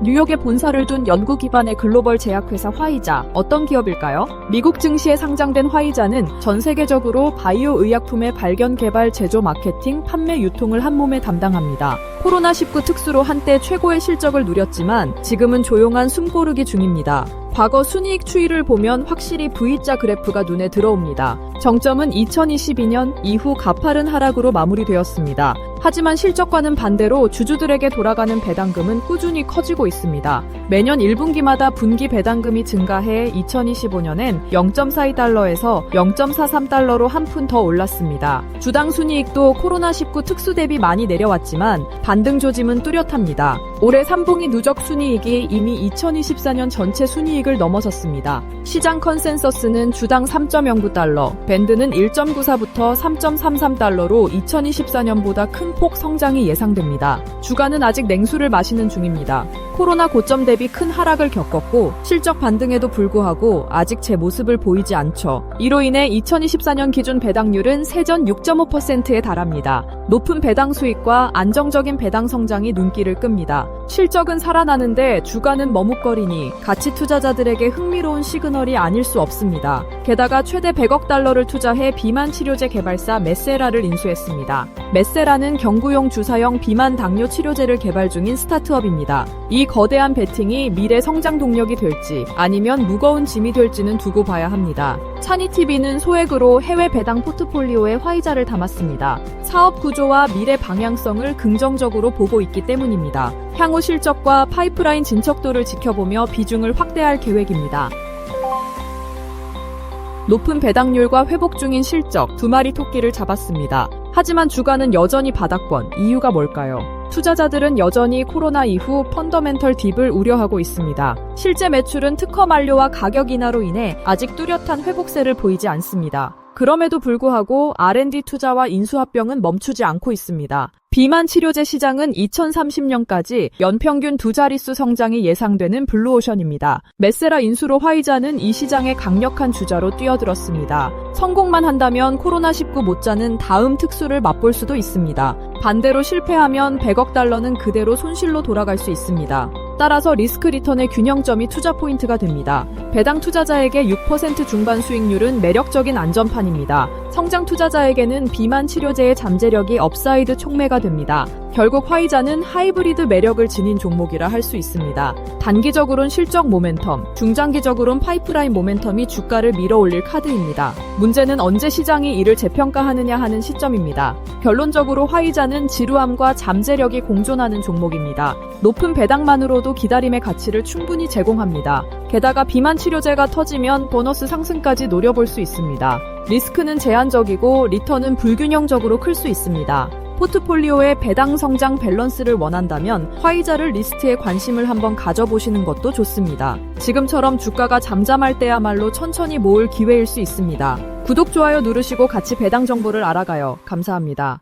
뉴욕에 본사를 둔 연구 기반의 글로벌 제약회사 화이자. 어떤 기업일까요? 미국 증시에 상장된 화이자는 전 세계적으로 바이오 의약품의 발견, 개발, 제조, 마케팅, 판매, 유통을 한 몸에 담당합니다. 코로나19 특수로 한때 최고의 실적을 누렸지만 지금은 조용한 숨고르기 중입니다. 과거 순이익 추이를 보면 확실히 V자 그래프가 눈에 들어옵니다. 정점은 2022년 이후 가파른 하락으로 마무리되었습니다. 하지만 실적과는 반대로 주주들에게 돌아가는 배당금은 꾸준히 커지고 있습니다. 매년 1분기마다 분기 배당금이 증가해 2025년엔 0.42달러에서 0.43달러로 한 푼 더 올랐습니다. 주당 순이익도 코로나19 특수 대비 많이 내려왔지만 반등 조짐은 뚜렷합니다. 올해 3분기 누적 순이익이 이미 2024년 전체 순이익을 넘어섰습니다. 시장 컨센서스는 주당 3.09달러, 밴드는 1.94부터 3.33달러로 2024년보다 큰 폭 성장이 예상됩니다. 주가는 아직 냉수를 마시는 중입니다. 코로나 고점 대비 큰 하락을 겪었고 실적 반등에도 불구하고 아직 제 모습을 보이지 않죠. 이로 인해 2024년 기준 배당률은 세전 6.5%에 달합니다. 높은 배당 수익과 안정적인 배당 성장이 눈길을 끕니다. 실적은 살아나는데 주가는 머뭇거리니 가치 투자자들에게 흥미로운 시그널이 아닐 수 없습니다. 게다가 최대 100억 달러를 투자해 비만 치료제 개발사 메세라를 인수했습니다. 메세라는 경구용 주사형 비만 당뇨 치료제를 개발 중인 스타트업입니다. 이 거대한 베팅이 미래 성장 동력이 될지 아니면 무거운 짐이 될지는 두고 봐야 합니다. 차니TV는 소액으로 해외 배당 포트폴리오에 화이자를 담았습니다. 사업 구조와 미래 방향성을 긍정적으로 보고 있기 때문입니다. 향후 실적과 파이프라인 진척도를 지켜보며 비중을 확대할 계획입니다. 높은 배당률과 회복 중인 실적 두 마리 토끼를 잡았습니다. 하지만 주가는 여전히 바닥권. 이유가 뭘까요? 투자자들은 여전히 코로나 이후 펀더멘털 딥을 우려하고 있습니다. 실제 매출은 특허 만료와 가격 인하로 인해 아직 뚜렷한 회복세를 보이지 않습니다. 그럼에도 불구하고 R&D 투자와 인수합병은 멈추지 않고 있습니다. 비만 치료제 시장은 2030년까지 연평균 두 자릿수 성장이 예상되는 블루오션입니다. 메세라 인수로 화이자는 이 시장의 강력한 주자로 뛰어들었습니다. 성공만 한다면 코로나19 못지않은 다음 특수를 맛볼 수도 있습니다. 반대로 실패하면 100억 달러는 그대로 손실로 돌아갈 수 있습니다. 따라서 리스크 리턴의 균형점이 투자 포인트가 됩니다. 배당 투자자에게 6% 중반 수익률은 매력적인 안전판입니다. 성장 투자자에게는 비만 치료제의 잠재력이 업사이드 촉매가 됩니다. 결국 화이자는 하이브리드 매력을 지닌 종목이라 할 수 있습니다. 단기적으로는 실적 모멘텀, 중장기적으로는 파이프라인 모멘텀이 주가를 밀어올릴 카드입니다. 문제는 언제 시장이 이를 재평가하느냐 하는 시점입니다. 결론적으로 화이자는 지루함과 잠재력이 공존하는 종목입니다. 높은 배당만으로 도 기다림의 가치를 충분히 제공합니다. 게다가 비만 치료제가 터지면 보너스 상승까지 노려볼 수 있습니다. 리스크는 제한적이고 리턴은 불균형적으로 클 수 있습니다. 포트폴리오의 배당 성장 밸런스를 원한다면 화이자를 리스트에 관심을 한번 가져보시는 것도 좋습니다. 지금처럼 주가가 잠잠할 때야말로 천천히 모을 기회일 수 있습니다. 구독, 좋아요 누르시고 같이 배당 정보를 알아가요. 감사합니다.